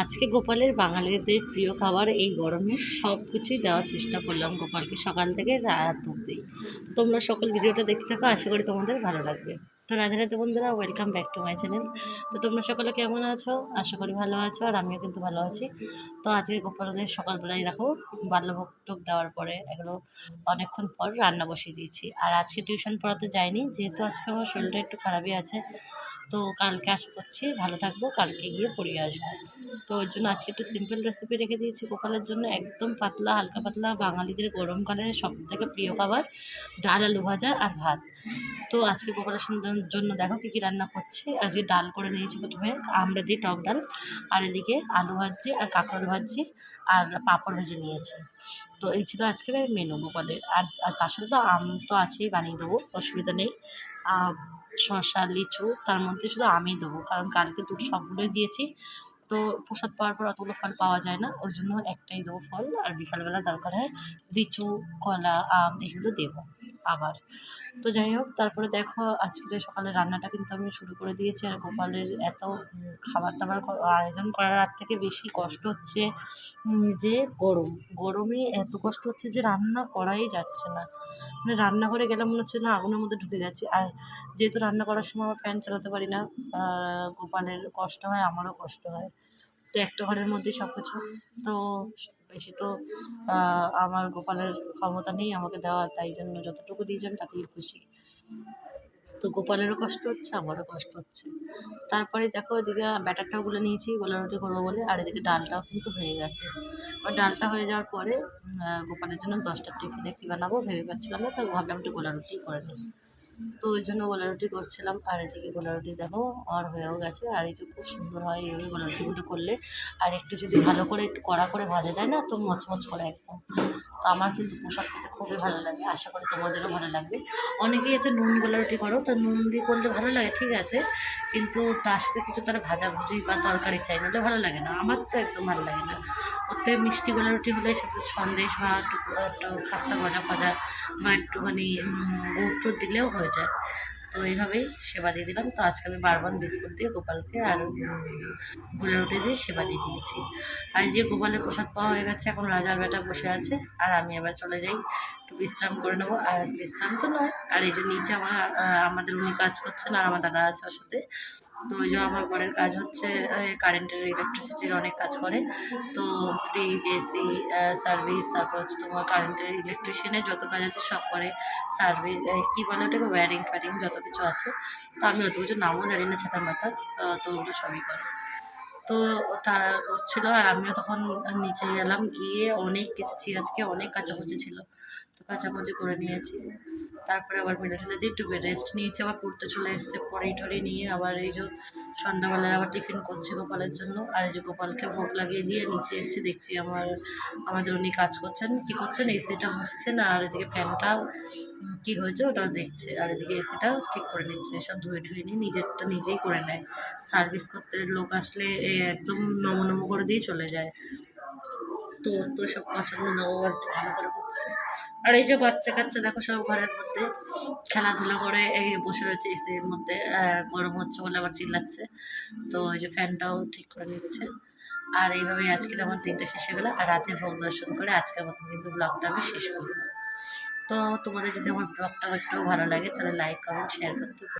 আজকে গোপালের বাঙালিদের প্রিয় খাবার এই গরমে সব কিছুই দেওয়ার চেষ্টা করলাম গোপালকে সকাল থেকে রাত অবধি। তো তোমরা সকল ভিডিওটা দেখতে থাকো, আশা করি তোমাদের ভালো লাগবে। তো রাধে রাধে বন্ধুরা welcome back to my channel তো তোমরা সকলে কেমন আছো? আশা করি ভালো আছো আর আমিও কিন্তু ভালো আছি। তো আজকে গোপালদের সকালবেলায় দেখো বাল্যভোগ টোক দেওয়ার পরে এগুলো অনেকক্ষণ পর রান্না বসিয়ে দিয়েছি। আর আজকে টিউশন পড়াতে যাইনি, যেহেতু আজকে আমার শরীরটা একটু খারাপই আছে। তো কালকে আশা করছি ভালো থাকব, কালকে গিয়ে পড়িয়ে আসব। তো ওর জন্য আজকে একটু সিম্পল রেসিপি রেখে দিয়েছি গোপালের জন্য, একদম পাতলা, হালকা পাতলা বাঙালিদের গরমকালের সব থেকে প্রিয় খাবার ডাল, আলু ভাজা আর ভাত। তো আজকে গোপালের জন্য দেখো কী কী রান্না করছি। আজকে ডাল করে নিয়েছি প্রথমে আমরা দিয়ে টক ডাল, আর এদিকে আলু ভাজছি আর কাঁকড় ভাজছি আর পাঁপড় ভেজে নিয়েছি। তো এই ছিল আজকের মেনু গোপালের। আর আর তার সাথে তো আম তো আছেই, বানিয়ে দেবো, অসুবিধা নেই। শসা, লিচু, তার মধ্যে শুধু আমই দেবো, কারণ কালকে দুটো সবগুলোই দিয়েছি। প্রসাদ পাওয়ার পর অতগুলো ফল পাওয়া যায় না। ওর জন্য একটাই দেবো ফল, আর বিকালবেলা দরকার হয় লিচু, কলা, আম এগুলো দেবো। আবার। তো যাই হোক তারপরে দেখো আজকে সকালে রান্নাটা কিন্তু আমি শুরু করে দিয়েছি আর গোপালের এত খাবার দাবার আয়োজন করার হাত থেকে বেশি কষ্ট হচ্ছে যে গরম। গরমে এত কষ্ট হচ্ছে যে রান্না করাই যাচ্ছে না। মানে রান্নাঘরে গেলে মনে হচ্ছে না আগুনের মধ্যে ঢুকে গেছে। আর যেহেতু রান্না করার সময় আমার ফ্যান চালাতে পারি না গোপালের কষ্ট হয়, আমারও কষ্ট হয়। তো একটা ঘরের মধ্যেই সব কিছু তো বেশি তো আমার গোপালের ক্ষমতা নেই আমাকে দেওয়ার, তাই জন্য যতটুকু দিয়েছে আমি তাতেই খুশি। তো গোপালেরও কষ্ট হচ্ছে, আমারও কষ্ট হচ্ছে। তারপরে দেখো এদিকে ব্যাটারটাও গুলে নিয়েছি, গোলা রুটি করব বলে, আর এদিকে ডালটাও কিন্তু হয়ে গেছে। আর ডালটা হয়ে যাওয়ার পরে গোপালের জন্য দশটা টিফিনে কী বানাবো ভেবে পাচ্ছিলাম না, তো ভাবলাম একটু গোলা রুটি করে নিই। তো ওই জন্য গোলা রুটি করছিলাম। আর এদিকে গোলা রুটি দেখো আর হয়েও গেছে। আর এই যে খুব সুন্দর হয় এই গোলা রুটিগুলো করলে। আর একটু যদি ভালো করে একটু কড়া করে ভাজা যায় না, তো মচমচ করে একদম। তো আমার কিন্তু পোশাক খেতে খুবই ভালো লাগে। আশা করি তোমাদেরও ভালো লাগবে। অনেকেই আছে নুন গোলা রুটি করো, তো নুন দিয়ে করলে ভালো লাগে, ঠিক আছে। কিন্তু তার সাথে কিছু তারা ভাজাভুজি বা তরকারি চাই, নাহলে ভালো লাগে না। আমার তো একদম ভালো লাগে না। ওতে মিষ্টি গোলা রুটি হলে সাথে সন্দেশ বা একটু খাস্তা গজা ফজা বা একটুখানি গুড় দিলেও হয়ে যায়। তো এইভাবেই সেবা দিয়ে দিলাম। তো আজকে আমি বারবান বিস্কুট দিয়ে গোপালকে আর গোলা রুটি দিয়ে সেবা দিয়ে দিয়েছি। আর যে গোপালের প্রসাদ পাওয়া হয়ে গেছে, এখন রাজার বেটা বসে আছে। আর আমি এবার চলে যাই, একটু বিশ্রাম করে নেব। আর বিশ্রাম তো নয়, আর এই যে নিচে আমার আমাদের উনি কাজ করছেন আর আমার দাদা আছে ওর সাথে। তো ওই যে আমার বরের কাজ হচ্ছে কারেন্টের ইলেকট্রিসিটির অনেক কাজ করে। তো ফ্রিজ এসি সার্ভিস তারপর হচ্ছে তোমার কারেন্টের ইলেকট্রিশিয়ানের যত কাজ আছে সব করে। সার্ভিস কী বলে ওটাকে? ওয়্যারিং ফ্যারিং যত কিছু আছে। তো আমি অত কিছু নামও জানি না ছাতার মাথা তো ওগুলো সবই করে। তো তারা করছিল আর আমিও তখন নিচে গেলাম, গিয়ে অনেক কেচেছি আজকে অনেক কাচাকুচি ছিল। তো কাচাকুচি করে নিয়েছি। তারপরে আবার দিয়ে একটু রেস্ট নিয়েছি, আবার পড়তে চলে এসছে পড়ে টরে নিয়ে আবার এই যে সন্ধ্যাবেলায় আবার টিফিন করছি গোপালের জন্য। আর এই যে গোপালকে ভোগ লাগিয়ে দিয়ে নিচে এসে দেখছি আমার, আমাদের উনি কাজ করছেন। কি করছেন? এসিটা হচ্ছেন আর এদিকে ফ্যানটা কি হয়েছে ওটাও দেখছে। আর এদিকে এসিটা ঠিক করে নিচ্ছে, সব ধুয়ে ধুয়ে নিয়ে নিজেরটা নিজেই করে নেয়। সার্ভিস করতে লোক আসলে একদম নমো নমো করে দিয়ে চলে যায়। তো তো সব পছন্দ না ও আর ভালো করে করছে। আর এই যে বাচ্চা কাচ্চা দেখো সব ঘরের মধ্যে খেলাধুলা করে এই বসে রয়েছে এসির মধ্যে গরম হচ্ছে বলে আবার চিল্লাচ্ছে। তো ওই যে ফ্যানটাও ঠিক করে নিচ্ছে। আর এইভাবেই আজকের আমার দিনটা শেষ হয়ে গেলো। আর রাতে ভোগ দর্শন করে আজকের মতন কিন্তু ব্লগটা আমি শেষ করব। তো তোমাদের যদি আমার ব্লগটা একটু ভালো লাগে, তাহলে লাইক কমেন্ট শেয়ার করতে